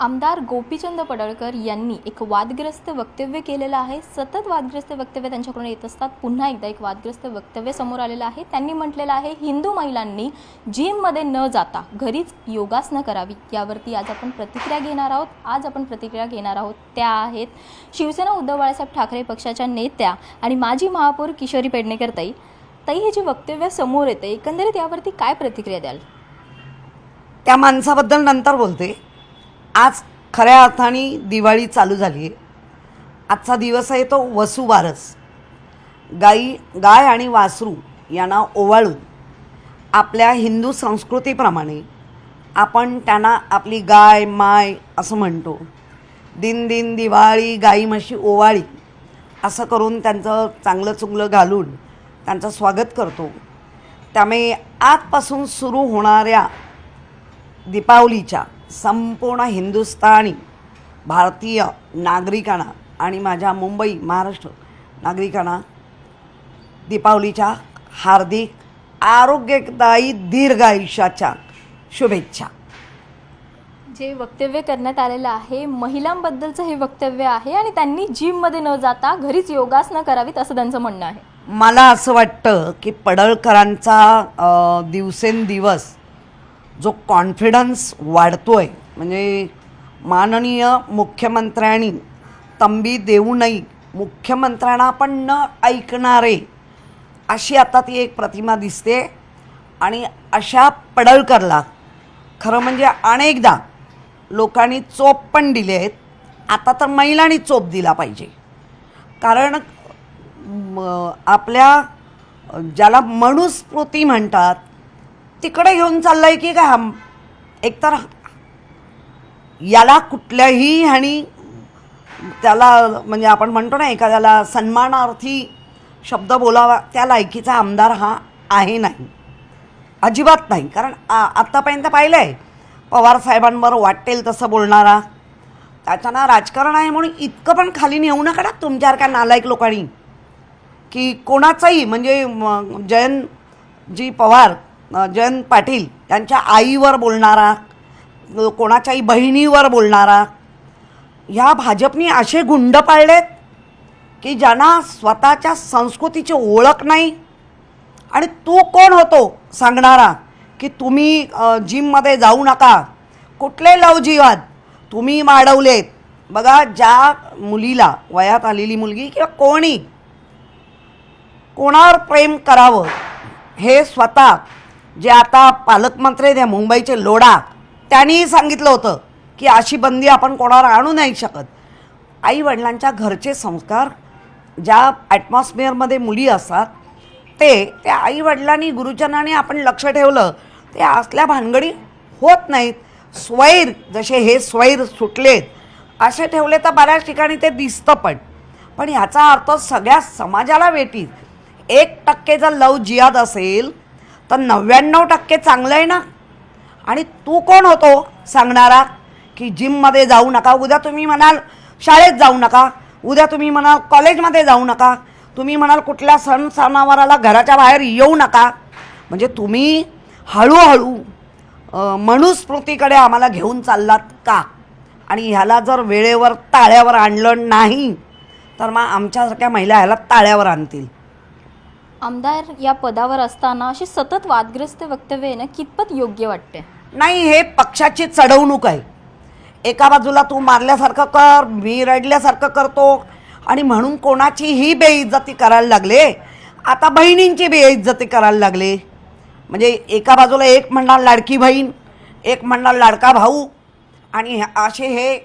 आमदार गोपीचंद पडळकर यांनी एक वादग्रस्त वक्तव्य केलेलं आहे. सतत वादग्रस्त वक्तव्य त्यांच्याकडून येत असतात. पुन्हा एकदा एक वादग्रस्त वक्तव्य समोर आलेलं आहे. त्यांनी म्हटलेलं आहे हिंदू महिलांनी जिममध्ये न जाता घरीच योगासनं करावी. यावरती आज आपण प्रतिक्रिया घेणार आहोत. आज आपण प्रतिक्रिया घेणार आहोत. त्या आहेत शिवसेना उद्धव बाळासाहेब ठाकरे पक्षाच्या नेत्या आणि माजी महापौर किशोरी पेडणेकर ताई. ताई हे जे वक्तव्य समोर येते एकंदरीत यावरती काय प्रतिक्रिया द्याल? त्या माणसाबद्दल नंतर बोलते. आज खऱ्या अर्थाने दिवाळी चालू झाली आहे. आजचा दिवस आहे तो वसुबारस गाई गाय आणि वासरू यांना ओवाळून आपल्या हिंदू संस्कृतीप्रमाणे आपण त्यांना आपली गाय माय असं म्हणतो. दिन दिन दिवाळी गाई म्हशी ओवाळी असं करून त्यांचं चांगलं चुंगलं घालून त्यांचं स्वागत करतो. त्यामुळे आजपासून सुरू होणाऱ्या दीपावलीच्या संपूर्ण हिंदुस्थानी भारतीय नागरिकांना आणि माझ्या मुंबई महाराष्ट्र नागरिकांना दीपावलीच्या हार्दिक आरोग्यदायी दीर्घ आयुष्याच्या शुभेच्छा. जे वक्तव्य करण्यात आलेलं आहे महिलांबद्दलचं हे वक्तव्य आहे आणि त्यांनी जिममध्ये न जाता घरीच योगासनं करावीत असं त्यांचं म्हणणं आहे. मला असं वाटतं की पडळकरांचा दिवसेंदिवस जो कॉन्फिडन्स वाढतो आहे म्हणजे माननीय मुख्यमंत्र्यांनी तंबी देऊनही मुख्यमंत्र्यांना पण न ऐकणारे अशी आता ती एक प्रतिमा दिसते. आणि अशा पडळकरला खरं म्हणजे अनेकदा लोकांनी चोप पण दिले आहेत. आता तर महिलांनी चोप दिला पाहिजे. कारण म, आपल्या ज्याला मनुस्मृती म्हणतात तिकडे घेऊन चाललाय की काय हम? एकतर याला कुठल्याही ह्यानी त्याला म्हणजे आपण म्हणतो ना एखाद्याला सन्मानार्थी शब्द बोलावा त्या लायकीचा आमदार हा आहे नाही. अजिबात नाही. कारण आ आत्तापर्यंत पाहिलं आहे पवार साहेबांवर वाटेल तसं बोलणारा. त्याच्यानं राजकारण आहे म्हणून इतकं पण खाली नेऊ नका ना तुमच्यासारख्या नालायक लोकांनी. की कोणाचाही म्हणजे जयन जयंतजी पवार जयंत पाटील यांच्या आईवर बोलणारा कोणाच्याही बहिणीवर बोलणारा ह्या भाजपनी असे गुंड पाळलेत की ज्यांना स्वतःच्या संस्कृतीची ओळख नाही. आणि तू कोण होतो सांगणारा की तुम्ही जिममध्ये जाऊ नका कुठले लवजीवाद तुम्ही माडवलेत बघा ज्या मुलीला वयात आलेली मुलगी किंवा कोणी कोणावर प्रेम करावं हे स्वतः जे आता पालकमंत्री द्या मुंबईचे लोढा त्यांनीही सांगितलं होतं की अशी बंदी आपण कोणावर आणू नाही शकत. आई वडिलांच्या घरचे संस्कार ज्या ॲटमॉस्फिअरमध्ये मुली असतात ते त्या आई वडिलांनी गुरुजनांनी आपण लक्ष ठेवलं ते असल्या भानगडी होत नाहीत. स्वैर जसे हे स्वैर सुटलेत असे ठेवले तर बऱ्याच ठिकाणी ते दिसतं पण. पण ह्याचा अर्थ सगळ्या समाजाला वेटीत. एक टक्के जर लव जियाद असेल तर नव्याण्णव टक्के चांगलं आहे ना? आणि तू कोण होतो सांगणारा? की जिममध्ये जाऊ नका उद्या तुम्ही म्हणाल शाळेत जाऊ नका उद्या तुम्ही म्हणाल कॉलेजमध्ये जाऊ नका तुम्ही म्हणाल कुठल्या सण सणावाराला घराच्या बाहेर येऊ नका. म्हणजे तुम्ही हळूहळू मनुस्मृतीकडे आम्हाला घेऊन चाललात का? आणि ह्याला जर वेळेवर ताळ्यावर आणलं नाही तर मग आमच्यासारख्या महिला ह्याला ताळ्यावर आणतील. आमदार या पदावर असताना अशी सतत वादग्रस्त वक्तव्य येणं कितपत योग्य वाटते नाही हे पक्षाची चढवणूक आहे. एका बाजूला तू मारल्यासारखं कर मी रडल्यासारखं करतो आणि म्हणून कोणाचीही बेइज्जती करायला लागले? आता बहिणींची बेइज्जती करायला लागले. म्हणजे एका बाजूला एक म्हणणार लाडकी बहीण एक म्हणणार लाडका भाऊ आणि असे हे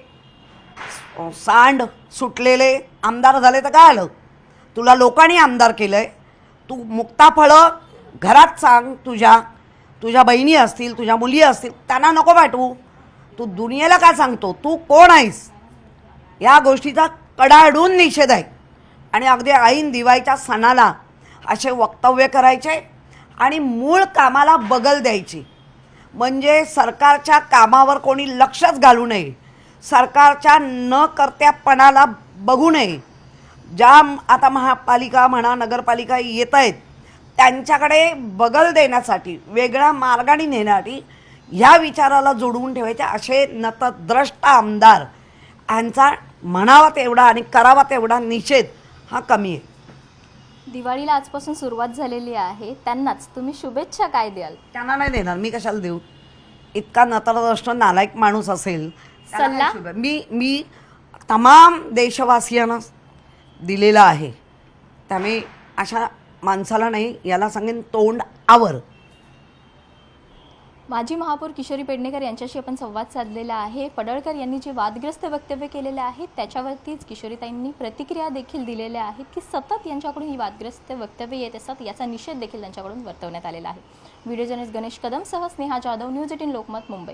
सांड सुटलेले आमदार झाले तर काय आलं? तुला लोकांनी आमदार केलं आहे तू मुक्ताफळं घरात सांग तुझ्या. तुझ्या बहिणी असतील तुझ्या मुली असतील त्यांना नको पाठवू. तू दुनियेला काय सांगतो? तू कोण आहेस? या गोष्टीचा कडाडून निषेध आहे. आणि अगदी ऐन दिवाळीच्या सणाला असे वक्तव्य करायचे आणि मूळ कामाला बगल द्यायची. म्हणजे सरकारच्या कामावर कोणी लक्षच घालू नये. सरकारच्या न कर्त्यापणाला बघू नये. ज्या आता महापालिका म्हणा नगरपालिका येत आहेत त्यांच्याकडे बगल देण्यासाठी वेगळ्या मार्गाने नेण्यासाठी ह्या विचाराला जोडवून ठेवायचे असे नतद्रष्ट आमदार यांचा म्हणावा तेवढा आणि करावा तेवढा निषेध हा कमी आहे. दिवाळीला आजपासून सुरुवात झालेली आहे. त्यांनाच तुम्ही शुभेच्छा काय द्याल? त्यांना नाही देणार मी कशाला देऊ? इतका नतरदृष्ट नालायक माणूस असेल त्याला काय सल्ला? शुभे- मी मी तमाम देशवासियांना दिलेला आहे. त्यामुळे अशा माणसाला नाही याला सांगेन तोंड आवर. माजी महापौर किशोरी पेडणेकर यांच्याशी आपण संवाद साधलेला आहे. पडळकर यांनी जे वादग्रस्त वक्तव्य केलेले आहेत त्याच्यावरतीच किशोरीताईंनी प्रतिक्रिया देखील दिलेल्या आहेत की सतत यांच्याकडून ही वादग्रस्त वक्तव्य येत असतात याचा निषेध देखील त्यांच्याकडून वर्तवण्यात आलेला आहे. व्हिडिओ जर्नलिस्ट गणेश कदमसह स्नेहा जाधव न्यूज एटीन लोकमत मुंबई.